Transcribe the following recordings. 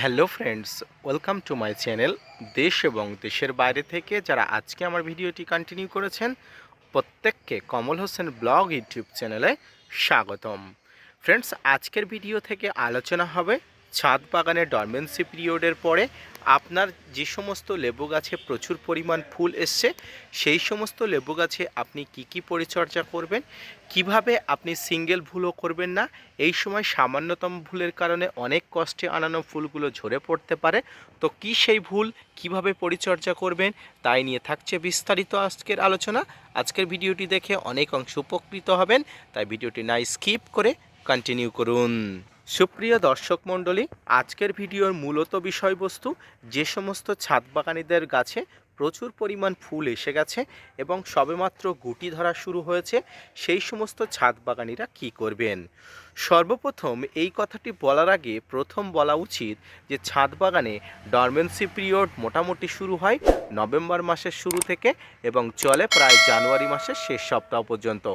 Hello friends, welcome to my channel দেশ এবং দেশের বাইরে থেকে যারা আজকে আমার ভিডিওটি কন্টিনিউ করেছেন, প্রত্যেককে কমল হোসেন ব্লগ ইউটিউব চ্যানেলে স্বাগতম। ফ্রেন্ডস, আজকের ভিডিও থেকে আলোচনা হবে ছাদ বাগানের ডরমেন্সি পিরিয়ডের পরে আপনার যে সমস্ত লেবু গাছে প্রচুর পরিমাণ ফুল এসছে, সেই সমস্ত লেবু গাছে আপনি কি কি পরিচর্যা করবেন? কীভাবে আপনি সিঙ্গেল ভুলও করবেন না? এই সময় সামান্যতম ভুলের কারণে অনেক কষ্টে আনানো ফুলগুলো ঝরে পড়তে পারে। তো কি সেই ভুল, কীভাবে পরিচর্যা করবেন, তাই নিয়ে থাকছে বিস্তারিত আজকের আলোচনা। আজকের ভিডিওটি দেখে অনেক অংশ উপকৃত হবেন, তাই ভিডিওটি না স্কিপ করে কন্টিনিউ করুন। সুপ্রিয় দর্শক মণ্ডলী, আজকের ভিডিওর মূলত বিষয়বস্তু, যে সমস্ত ছাদ বাগানীদের গাছে প্রচুর পরিমাণ ফুল এসে গেছে এবং সবেমাত্র গুটি ধরা শুরু হয়েছে, সেই সমস্ত ছাদ বাগানিরা কী করবেন? সর্বপ্রথম এই কথাটি বলার আগে প্রথম বলা উচিত যে ছাদ বাগানে ডরমেন্সি পিরিয়ড মোটামুটি শুরু হয় নভেম্বর মাসের শুরু থেকে এবং চলে প্রায় জানুয়ারি মাসের শেষ সপ্তাহ পর্যন্ত।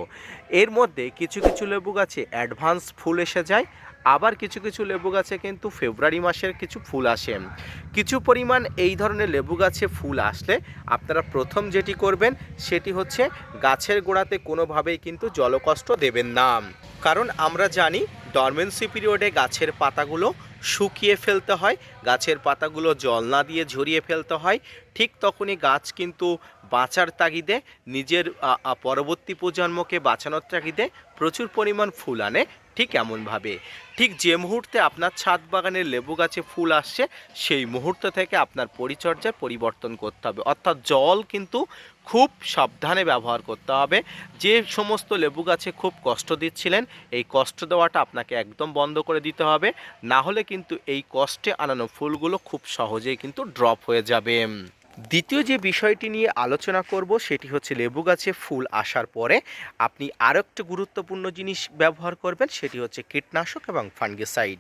এর মধ্যে কিছু কিছু লেবু গাছে অ্যাডভান্স ফুল এসে যায় আবার কিছু কিছু লেবু গাছে কিন্তু ফেব্রুয়ারি মাসের কিছু ফুল আসে। কিছু পরিমাণ এই ধরনের লেবু গাছে ফুল আসলে আপনারা প্রথম যেটি করবেন সেটি হচ্ছে গাছের গোড়াতে কোনোভাবেই কিন্তু জলকষ্ট দেবেন না। কারণ আমরা জানি ডরমেন্সি পিরিয়ডে গাছের পাতাগুলো শুকিয়ে ফেলতে হয়, গাছের পাতাগুলো জল না দিয়ে ঝরিয়ে ফেলতে হয়। ঠিক তখনই গাছ কিন্তু বাঁচার তাগিদে, নিজের পরবর্তী প্রজন্মকে বাঁচানোর তাগিদে প্রচুর পরিমাণ ফুল আনে ঠিক এমনভাবে। ঠিক যে মুহূর্তে আপনার ছাদ বাগানের লেবু গাছে ফুল আসছে, সেই মুহূর্ত থেকে আপনার পরিচর্যার পরিবর্তন করতে হবে। অর্থাৎ জল কিন্তু খুব সাবধানে ব্যবহার করতে হবে। যে সমস্ত লেবু গাছে খুব কষ্ট দিচ্ছিলেন, এই কষ্ট দেওয়াটা আপনাকে একদম বন্ধ করে দিতে হবে। না হলে কিন্তু এই কষ্টে আনানো ফুলগুলো খুব সহজেই কিন্তু ড্রপ হয়ে যাবে। দ্বিতীয় যে বিষয়টি নিয়ে আলোচনা করব সেটি হচ্ছে লেবু গাছে ফুল আসার পরে আপনি আরও একটা গুরুত্বপূর্ণ জিনিস ব্যবহার করবেন, সেটি হচ্ছে কীটনাশক এবং ফাঙ্গিসাইড।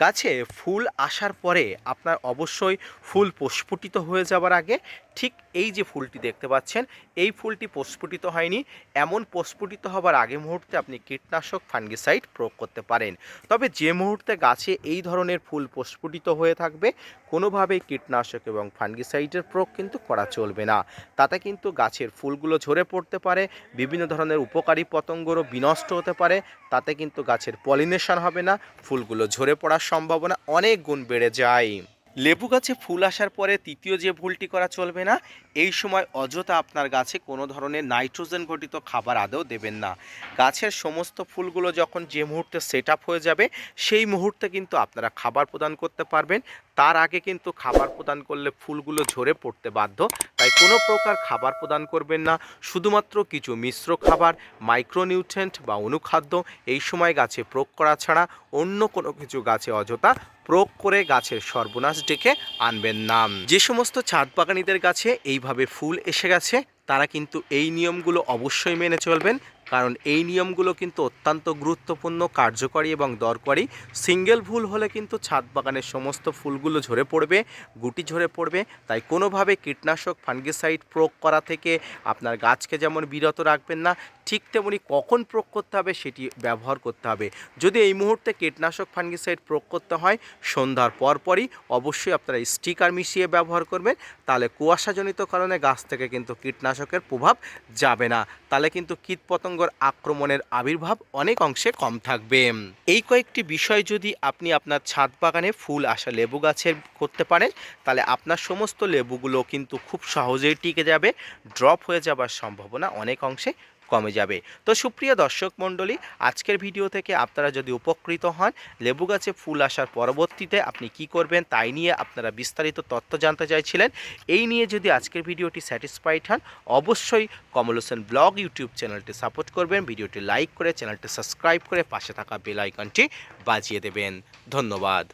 গাছে ফুল আসার পরে আপনার অবশ্যই ফুল প্রস্ফুটিত হয়ে যাওয়ার আগে ঠিক এই যে ফুলটি দেখতে পাচ্ছেন, এই ফুলটি প্রস্ফুটিত হয়নি। এমন প্রস্ফুটিত হবার আগে মুহূর্তে আপনি কীটনাশক ফাঙ্গিসাইড প্রয়োগ করতে পারেন। তবে যে মুহূর্তে গাছে এই ধরনের ফুল প্রস্ফুটিত হয়ে থাকবে, কোনোভাবেই কীটনাশক এবং ফাঙ্গিসাইডের প্রয়োগ কিন্তু করা চলবে না। তাতে কিন্তু গাছের ফুলগুলো ঝরে পড়তে পারে, বিভিন্ন ধরনের উপকারী পতঙ্গরও বিনষ্ট হতে পারে, তাতে কিন্তু গাছের পলিনেশন হবে না, ফুলগুলো ঝরে পড়ার সম্ভাবনা অনেক গুণ বেড়ে যায়। লেবু গাছে ফুল আসার পরে তৃতীয় যে ভুলটি করা চলবে না, এই সময় অযথা আপনার গাছে কোনো ধরনের নাইট্রোজেন ঘটিত খাবার আদৌ দেবেন না। গাছের সমস্ত ফুলগুলো যখন যে মুহূর্তে সেট হয়ে যাবে, সেই মুহূর্তে কিন্তু আপনারা খাবার প্রদান করতে পারবেন। তার আগে কিন্তু খাবার প্রদান করলে ফুলগুলো ঝরে পড়তে বাধ্য। তাই কোনো প্রকার খাবার প্রদান করবেন না। শুধুমাত্র কিছু মিশ্র খাবার মাইক্রোনিউট্রেন্ট বা অনুখাদ্য, এই সময় গাছে প্রয়োগ করা ছাড়া অন্য কোনো কিছু গাছে অযথা প্রয়োগ করে গাছের সর্বনাশ ডেকে আনবেন নাম যে সমস্ত ছাদ বাগানিদের কাছে এইভাবে ফুল এসে গেছে, তারা কিন্তু এই নিয়মগুলো অবশ্যই মেনে চলবেন। কারণ এই নিয়মগুলো কিন্তু অত্যন্ত গুরুত্বপূর্ণ, কার্যকরী এবং দরকারি। সিঙ্গেল ভুল হলে কিন্তু ছাদ বাগানের সমস্ত ফুলগুলো ঝরে পড়বে, গুটি ঝরে পড়বে। তাই কোনোভাবে কীটনাশক, ফাঙ্গিসাইড প্রয়োগ করা থেকে আপনার গাছকে যেমন বিরত রাখবেন না, ঠিক তেমনি কখন প্রয়োগ করতে হবে সেটি ব্যবহার করতে হবে। যদি এই মুহূর্তে কীটনাশক, ফাঙ্গিসাইড প্রয়োগ করতে হয়, সন্ধ্যার পরপরই অবশ্যই আপনারা স্টিকার মিশিয়ে ব্যবহার করবেন। তাহলে কুয়াশাজনিত কারণে গাছ থেকে কিন্তু কীটনাশকের প্রভাব যাবে না। তাহলে কিন্তু কীটপতঙ্গর আক্রমণের আবির্ভাব অনেক অংশে কম থাকবে। এই কয়েকটি বিষয় যদি আপনি আপনার ছাদ বাগানে ফুল আসা লেবু গাছের করতে পারেন, তাহলে আপনার সমস্ত লেবুগুলো কিন্তু খুব সহজেই টিকে যাবে ড্রপ হয়ে যাবার সম্ভাবনা অনেক অংশে কমে যাবে। তো সুপ্রিয় দর্শক মণ্ডলী, আজকের ভিডিও থেকে আপনারা যদি উপকৃত হন, লেবু গাছে ফুল আসার পরবর্তীতে আপনি কি করবেন তাই নিয়ে আপনারা বিস্তারিত তথ্য জানতে চাইছিলেন, এই নিয়ে যদি আজকের ভিডিওটি স্যাটিসফাইড হন, অবশ্যই কমল ব্লগ ইউটিউব চ্যানেলটি সাপোর্ট করবেন, ভিডিওটি লাইক করে চ্যানেলটি সাবস্ক্রাইব করে পাশে থাকা বেল আইকনটি বাজিয়ে দেবেন। ধন্যবাদ।